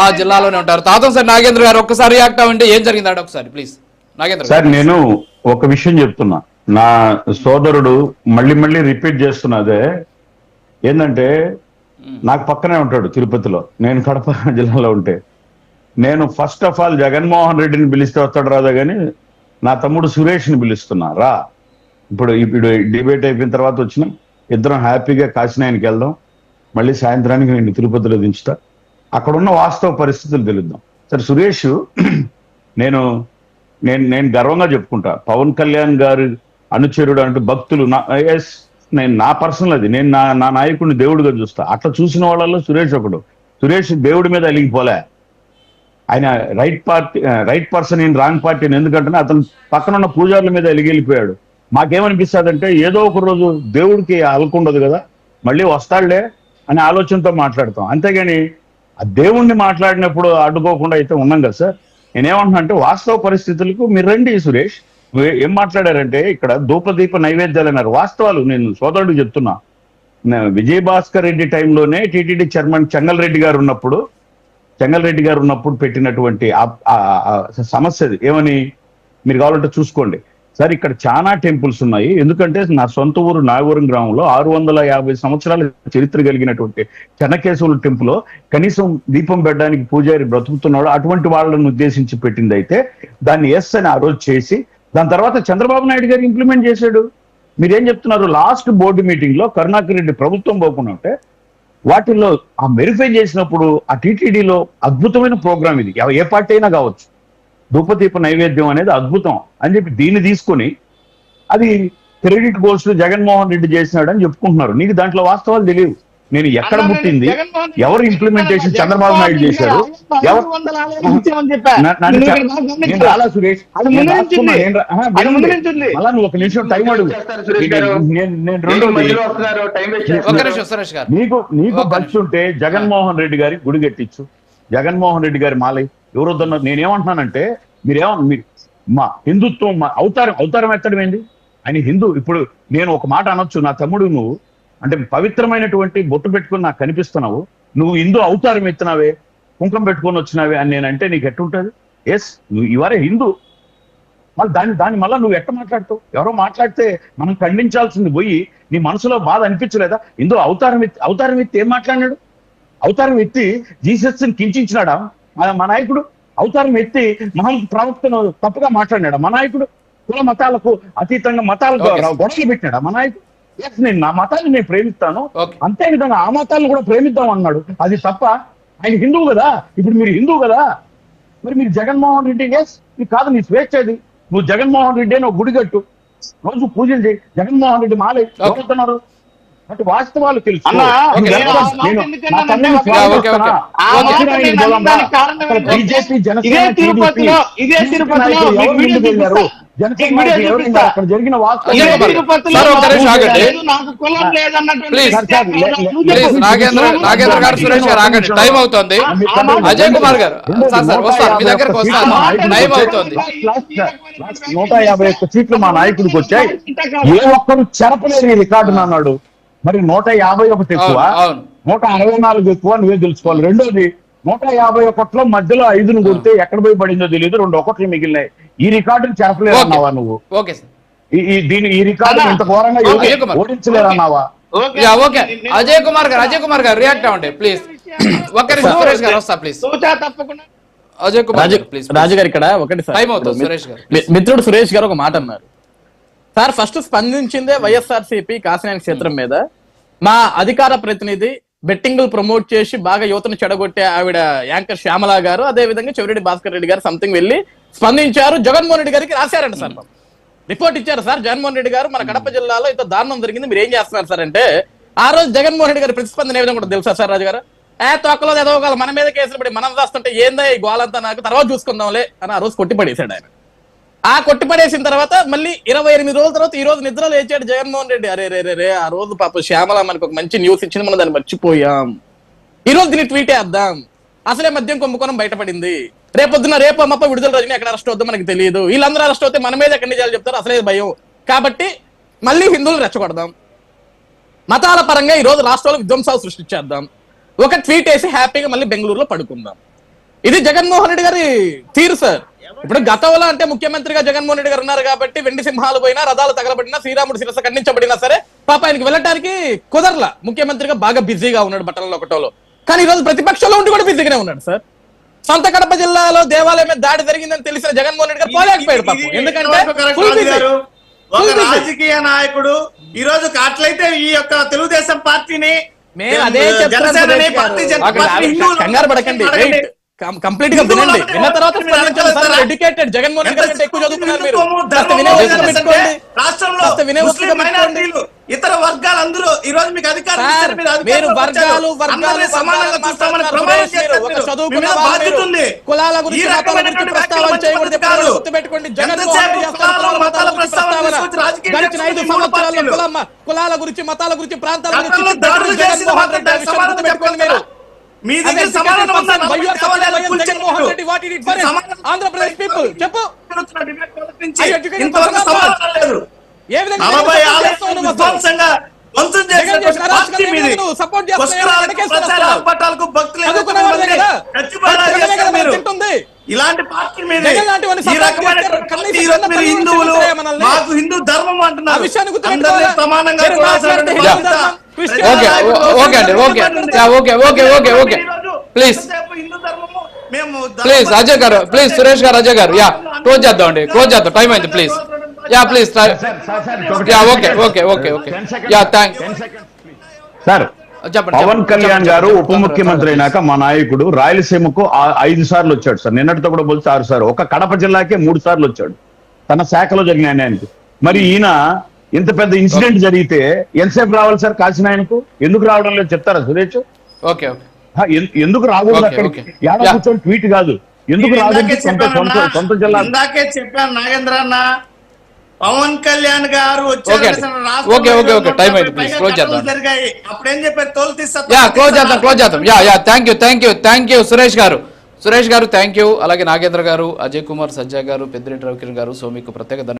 ఆ జిల్లాలోనే ఉంటారు. తాతం సార్ నాగేంద్ర గారు ఒక్కసారి రియాక్ట్ అవ్వండి. ఏం జరిగింది ఒకసారి ప్లీజ్ నాగేంద్ర సార్ నేను ఒక విషయం చెప్తున్నా. నా సోదరుడు మళ్ళీ మళ్ళీ రిపీట్ చేస్తున్నదే ఏంటంటే నాకు పక్కనే ఉంటాడు తిరుపతిలో. నేను కడప జిల్లాలో ఉంటే. నేను ఫస్ట్ ఆఫ్ ఆల్ జగన్మోహన్ రెడ్డిని పిలిస్తే వస్తాడు రాదా కానీ నా తమ్ముడు సురేష్ని పిలుస్తున్నా. రా. ఇప్పుడు ఇప్పుడు డిబేట్ అయిపోయిన తర్వాత వచ్చిన. ఇద్దరం హ్యాపీగా కాశీనాయనకి వెళ్దాం. మళ్ళీ సాయంత్రానికి నేను తిరుపతిలో దించుతా. అక్కడున్న వాస్తవ పరిస్థితులు తెలుద్దాం. సరే సురేష్ నేను నేను నేను గర్వంగా చెప్పుకుంటా. పవన్ కళ్యాణ్ గారు అనుచరుడు అంటూ భక్తులు నా ఎస్ నేను నా పర్సనల్ అది. నేను నా నా నాయకుడిని దేవుడిగా చూస్తా. అట్లా చూసిన వాళ్ళలో సురేష్ ఒకడు. సురేష్ దేవుడి మీద అలిగిపోలే. ఆయన right party right person in wrong party అని ఎందుకంటే అతను పక్కన ఉన్న పూజారుల మీద ఎలిగిపోయాడు మాకేమనిపిస్తుందంటే ఏదో ఒక రోజు దేవుడికి అలకుండదు కదా. మళ్ళీ వస్తాడులే అనే ఆలోచనతో మాట్లాడతాం. అంతేగాని ఆ దేవుణ్ణి మాట్లాడినప్పుడు అడ్డుకోకుండా అయితే ఉన్నాం కదా సార్. నేనేమంటున్నా అంటే వాస్తవ పరిస్థితులకు మీరు రండి సురేష్. ఏం మాట్లాడారంటే ఇక్కడ ధూపదీప నైవేద్యాలు అన్నారు. వాస్తవాలు నేను సోదరుడు చెప్తున్నా. నా- విజయ్ భాస్కర్ రెడ్డి టైంలోనే టీటీడీ చైర్మన్ చెంగల్ రెడ్డి గారు ఉన్నప్పుడు చెంగల్ రెడ్డి గారు ఉన్నప్పుడు పెట్టినటువంటి సమస్య ఏమని? మీరు కావాలంటే చూసుకోండి. సార్ ఇక్కడ చాలా టెంపుల్స్ ఉన్నాయి. ఎందుకంటే నా సొంత ఊరు నాగవరం గ్రామంలో ఆరు వందల యాభై సంవత్సరాల చరిత్ర కలిగినటువంటి చెన్నకేశవుల టెంపుల్ కనీసం దీపం పెట్టడానికి పూజారి బ్రతుకుతున్నాడు. అటువంటి వాళ్ళను ఉద్దేశించి పెట్టింది అయితే దాన్ని ఎస్ అని ఆ రోజు చేసి దాని తర్వాత చంద్రబాబు నాయుడు గారు ఇంప్లిమెంట్ చేశాడు. మీరేం చెప్తున్నారు? లాస్ట్ బోర్డు మీటింగ్లో కరుణాకర్ రెడ్డి ప్రభుత్వం పోకుండా ఉంటే వాటిల్లో ఆ వెరిఫై చేసినప్పుడు ఆ టీటీడీలో అద్భుతమైన ప్రోగ్రామ్ ఇది. ఏ పార్టీ అయినా కావచ్చు. ధూపదీప నైవేద్యం అనేది అద్భుతం అని చెప్పి దీన్ని తీసుకొని అది క్రెడిట్ గోల్స్ జగన్మోహన్ రెడ్డి చేసినాడు అని చెప్పుకుంటున్నారు. నీకు దాంట్లో వాస్తవాలు తెలియవు. నేను ఎక్కడ పుట్టింది? ఎవరు ఇంప్లిమెంటేషన్ చంద్రబాబు నాయుడు చేశారు? ఎవరు సురేష్. మళ్ళా నువ్వు ఒక నిమిషం టైం అడుగు. నేను నీకు నీకు భక్తి ఉంటే జగన్మోహన్ రెడ్డి గారి గుడి కట్టించు. జగన్మోహన్ రెడ్డి గారి మాలై ఎవరొద్దన్నారు నేనేమంటున్నానంటే మీరేమన్నా మీరు మా హిందుత్వం మా అవతారం అవతారం ఎత్తడం ఏంది? ఆయన హిందూ ఇప్పుడు నేను ఒక మాట అనొచ్చు నా తమ్ముడు నువ్వు అంటే పవిత్రమైనటువంటి బొట్టు పెట్టుకుని నాకు కనిపిస్తున్నావు నువ్వు హిందూ అవతారం ఎత్తినావే కుంకం పెట్టుకొని వచ్చినావే అని నేనంటే నీకు ఎట్టుంటది? ఎస్ నువ్వు ఇవరే హిందూ మళ్ళీ దాని దాన్ని మళ్ళీ నువ్వు ఎట్ట మాట్లాడుతావు? ఎవరో మాట్లాడితే మనం ఖండించాల్సింది పోయి నీ మనసులో బాధ అనిపించలేదా? ఇందులో అవతారం ఎత్తి అవతారం ఎత్తి ఏం మాట్లాడినాడు? అవతారం ఎత్తి జీసస్ కించినాడా మా నాయకుడు అవతారం ఎత్తి మహా ప్రవక్తను తప్పుగా మాట్లాడినాడా. మా నాయకుడు కుల మతాలకు అతీతంగా మతాలకు. గొడవలు పెట్టినాడా. మా నాయకుడు ఎస్ నేను నా మతాన్ని నేను ప్రేమిస్తాను. అంతే విధంగా ఆ మతాలను కూడా ప్రేమిద్దాం అన్నాడు. అది తప్ప ఆయన హిందువు కదా? ఇప్పుడు మీరు హిందువు కదా? మరి మీరు జగన్మోహన్ రెడ్డి ఎస్ నీకు కాదు నీ స్వేచ్ఛ అది నువ్వు జగన్మోహన్ రెడ్డి అని ఒక గుడి కట్టు. రోజు పూజలు చేయి. జగన్మోహన్ రెడ్డి మాలే ఎవరుతున్నారు అంటే వాస్తవాలు తెలుసు. బీజేపీ జనసేన జరిగిన. నాగేంద్ర గారు సురేష్ గారు ఆగండి. టైం అవుతోంది. అజయ్ కుమార్ గారు. సార్ సార్ వస్తాను మీ దగ్గరకు వస్తాను టైం అవుతోంది. నూట యాభై ఒక్క సీట్లు మా నాయకుడికి వచ్చాయి. ఏ ఒక్కరు చెరపలేరు ఈ రికార్డు అన్నాడు మరి నూట యాభై ఒకటి ఎక్కువ. నూట అరవై నాలుగు ఎక్కువ నువ్వే తెలుసుకోవాలి. రెండోది నూట యాభై ఒకటిలో మధ్యలో ఐదును కొడితే ఎక్కడ పోయి పడిందో తెలియదు రెండు ఒకట్లు మిగిలినాయి. ఈ రికార్డుని చెరపలేరు ఓకే. అన్నావా నువ్వు? Okay sir. ఈ- దీని ఈ రికార్డు. ఇంత ఘోరంగా. ఓడించలేరు అన్నావా? ఓకే. Yeah okay. నేను- అజయ్ కుమార్ గారు అజయ్ కుమార్ గారు రియాక్ట్ అవ్వండి ప్లీజ్. ఒక్క నిమిషం సురేష్ గారు వస్తా ప్లీజ్. సూచా తప్పకుండా. అజయ్ కుమార్ రాజు గారు ప్లీజ్ రాజు గారు ఇక్కడ ఒకటి సార్. టైం అవుతుంది, ఇప్పుడు సురేష్ గారు. మి- మిత్రుడు సురేష్ గారు ఒక మాట అన్నారు. సార్ ఫస్ట్ స్పందించిందే వైఎస్ఆర్ సిపి కాసినేని క్షేత్రం మీద. మా అధికార ప్రతినిధి బెట్టింగ్లు ప్రమోట్ చేసి బాగా యువతను చెడగొట్టే ఆవిడ యాంకర్ శ్యామల గారు అదే విధంగా చెవిరెడ్డి భాస్కర్ రెడ్డి గారు సంథింగ్ వెళ్ళి స్పందించారు. జగన్మోహన్ రెడ్డి గారికి రాశారంట సార్. రిపోర్ట్ ఇచ్చారు సార్. జగన్మోహన్ రెడ్డి గారు మన కడప జిల్లాలో ఇంత దారుణం జరిగింది మీరు ఏం చేస్తున్నారు సార్ అంటే ఆ రోజు జగన్మోహన్ రెడ్డి గారి ప్రతిస్పందన ఏ విధంగా కూడా తెలుసా సార్ రాజు గారు ఏ తొక్కలో ఎదవగల మన మీద కేసులు పడి మనం రాస్తుంటే ఏందా ఈ గోలంతా నాకు? తర్వాత చూసుకుందాంలే అని ఆ రోజు కొట్టిపడేశాడు ఆయన. ఆ కొట్టిపడేసిన తర్వాత మళ్ళీ ఇరవై ఎనిమిది రోజుల తర్వాత ఈ రోజు నిద్ర లేచాడు జగన్మోహన్ రెడ్డి. అరే రే రే రే ఆ రోజు పాప శ్యామల మనకు ఒక మంచి న్యూస్ ఇచ్చింది మనం దాన్ని మర్చిపోయాం. ఈ రోజు దీన్ని ట్వీట్ వేద్దాం. అసలే మద్యం కుంభకోణం బయటపడింది. రేపొద్దున రేపు అమ్మప్ప విడుదల రోజున ఎక్కడ అరెస్ట్ అవుతుందో మనకి తెలియదు. వీళ్ళందరూ అరెస్ట్ అవుతే మన మీద ఎక్కడి నిజాలు చెప్తారు అసలే భయం. కాబట్టి మళ్ళీ హిందువులు రెచ్చగొడదాం. మతాల పరంగా ఈ రోజు రాష్ట్రంలో విధ్వంసాలు సృష్టించేద్దాం. ఒక ట్వీట్ వేసి హ్యాపీగా మళ్ళీ బెంగళూరులో పడుకుందాం. ఇది జగన్మోహన్ రెడ్డి గారి తీరు సార్ ఇప్పుడు గతంలో అంటే ముఖ్యమంత్రిగా జగన్మోహన్ రెడ్డి గారు ఉన్నారు కాబట్టి వెండి సింహాలు పోయినా రథాలు తగలబడినా శ్రీరాముడు శిరస ఖండించబడినా సరే పాప ఆయనకి వెళ్ళటానికి కుదరలా. ముఖ్యమంత్రిగా బాగా బిజీగా ఉన్నాడు బట్టలలో ఒకటోలో కానీ ఈ రోజు ప్రతిపక్షంలో ఉండి కూడా బిజీగానే ఉన్నాడు సార్. సొంత కడప జిల్లాలో దేవాలయం మీద దాడి జరిగిందని తెలిసిన జగన్మోహన్ రెడ్డి గారు పోలేకపోయాడు పాపం. ఎందుకంటే ఒక. రాజకీయ నాయకుడు ఈ రోజు అట్లయితే ఈ యొక్క తెలుగుదేశం పార్టీని మేము అదే కంగారు పడకండి. కంప్లీట్గా వినండి. విన్న తర్వాత. ఎడ్యుకేటెడ్ జగన్మోహన్ రెడ్డి గారి ఎక్కువ మీరు పెట్టుకోండి రాష్ట్రంలో వినే మైనారిటీలు ఇతర వర్గాలందరూ ఈ రోజు మీకు అధికారం మీరు వర్గాలు. వర్గాలు సమానంగా చూస్తామని ప్రమాణం. చదువుకున్న బాధ్యత. ఉంది. కులాల గురించి, మతాల గురించి ప్రస్తావన చేయకూడదు. గుర్తుపెట్టుకోండి. జగన్మోహన్ రెడ్డి గడిచిన ఐదు సంవత్సరాల్లో కులాల గురించి మతాల గురించి ప్రాంతాల గురించి జగన్మోహన్ రెడ్డి విషయం గుర్తుపెట్టుకోండి? మీరు మీ దగ్గర సమాధానం ఆంధ్రప్రదేశ్ పీపుల్ చెప్పు. ఇంతవరకు సమాధానం లేదు. ఏ విధంగా ధ్వంసం చేసిన భక్తులు. ఇలాంటి పార్టీ మీద. ఈ రకమైన హిందువులు. మాకు హిందూ ధర్మం అంటున్నారు? సమానంగా ఓకే ఓకే అండి okay okay okay okay okay please please Ajay garu please Suresh గారు అజయ్ గారు యా క్లోజ్ చేద్దాం అండి క్లోజ్ చేద్దాం. టైం అయింది please yeah please yeah okay okay okay okay yeah thank sir చెప్పండి పవన్ కళ్యాణ్ గారు. ఉప ముఖ్యమంత్రి అయినాక మా నాయకుడు రాయలసీమకు ఐదు సార్లు వచ్చాడు సార్ నిన్నటితో కూడా పోలిస్తే ఆరు సార్లు. ఒక కడప జిల్లాకే మూడు సార్లు వచ్చాడు. తన శాఖలో జరిగిన అన్యాయానికి మరి ఈయన ఇంత పెద్ద ఇన్సిడెంట్ జరిగితే ఎంతసేపు రావాలి సార్ కాసిన ఆయనకు ఎందుకు రావడం లేదు చెప్తారా సురేష్? ఓకే ఎందుకు రాకూడదు అక్కడికి. ఏడ. కూర్చొని ట్వీట్ కాదు. ఎందుకు సొంత జిల్లా ఇందాకే చెప్పాను నాగేంద్ర అన్న. పవన్ కళ్యాణ్ గారు జరిగాయి. అప్పుడేం చెప్పారు? తోలు తీస్తా యా క్లోజ్ చేద్దాం క్లోజ్ చేద్దాం. Yeah yeah thank you thank you thank you Suresh garu. Suresh garu thank you అలాగే నాగేంద్ర గారు అజయ్ కుమార్ సజ్జా గారు పెద్దిరెడ్డి రవికిరణ్ గారు సో మీకు ప్రత్యేక